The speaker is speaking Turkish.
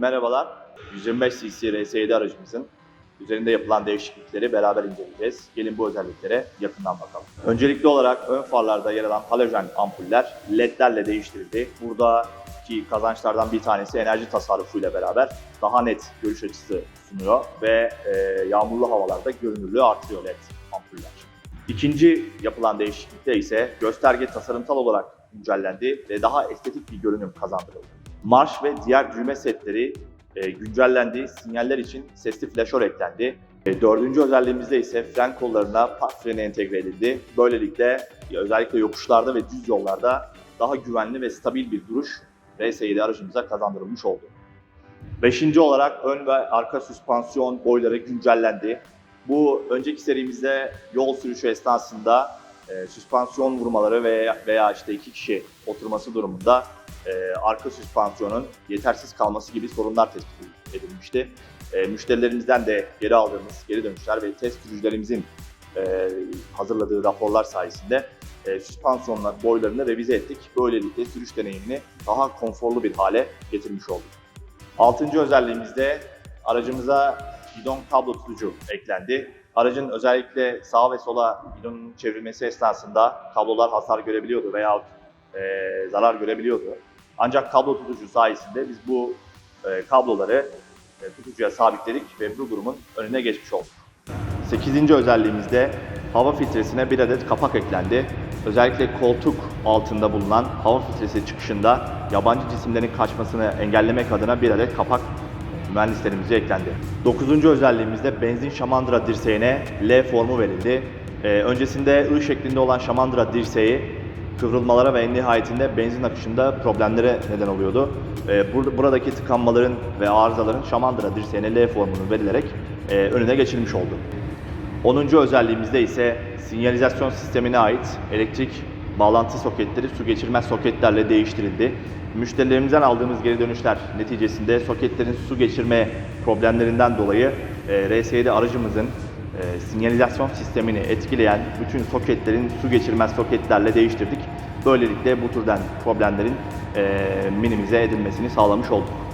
Merhabalar. 125 cc RS7 aracımızın üzerinde yapılan değişiklikleri beraber inceleyeceğiz. Gelin bu özelliklere yakından bakalım. Öncelikli olarak ön farlarda yer alan halojen ampuller ledlerle değiştirildi. Buradaki kazançlardan bir tanesi enerji tasarrufuyla beraber daha net görüş açısı sunuyor ve e, yağmurlu havalarda görünürlüğü artırıyor led ampuller. İkinci yapılan değişiklikte ise gösterge tasarımsal olarak güncellendi ve daha estetik bir görünüm kazandırıldı. Marş ve diğer düğme setleri e, güncellendi. Sinyaller için sesli flaşör eklendi. E, dördüncü özelliğimizde ise fren kollarına park freni entegre edildi. Böylelikle özellikle yokuşlarda ve düz yollarda daha güvenli ve stabil bir duruş RS7 aracımıza kazandırılmış oldu. Beşinci olarak ön ve arka süspansiyon boyları güncellendi. Bu önceki serimizde yol sürüşü esnasında e, süspansiyon vurmaları veya, veya işte iki kişi oturması durumunda e, arka süspansiyonun yetersiz kalması gibi sorunlar tespit edilmişti. E, müşterilerimizden de geri aldığımız geri dönüşler ve test sürücülerimizin e, hazırladığı raporlar sayesinde e, süspansiyon boylarını revize ettik. Böylelikle sürüş deneyimini daha konforlu bir hale getirmiş olduk. Altıncı özelliğimizde aracımıza gidon kablo tutucu eklendi. Aracın özellikle sağa ve sola gidonun çevrilmesi esnasında kablolar hasar görebiliyordu veya e, zarar görebiliyordu. Ancak kablo tutucu sayesinde biz bu e, kabloları e, tutucuya sabitledik ve bu durumun önüne geçmiş olduk. Sekizinci özelliğimizde hava filtresine bir adet kapak eklendi. Özellikle koltuk altında bulunan hava filtresi çıkışında yabancı cisimlerin kaçmasını engellemek adına bir adet kapak mühendislerimize eklendi. Dokuzuncu özelliğimizde benzin şamandıra dirseğine L formu verildi. Ee, öncesinde I şeklinde olan şamandıra dirseği kıvrılmalara ve en nihayetinde benzin akışında problemlere neden oluyordu. Bur- buradaki tıkanmaların ve arızaların şamandıra dirseğine L formunu verilerek e, önüne geçilmiş oldu. 10. özelliğimizde ise sinyalizasyon sistemine ait elektrik bağlantı soketleri su geçirmez soketlerle değiştirildi. Müşterilerimizden aldığımız geri dönüşler neticesinde soketlerin su geçirme problemlerinden dolayı e, RS7 aracımızın e, sinyalizasyon sistemini etkileyen bütün soketlerin su geçirmez soketlerle değiştirdik. Böylelikle bu türden problemlerin minimize edilmesini sağlamış olduk.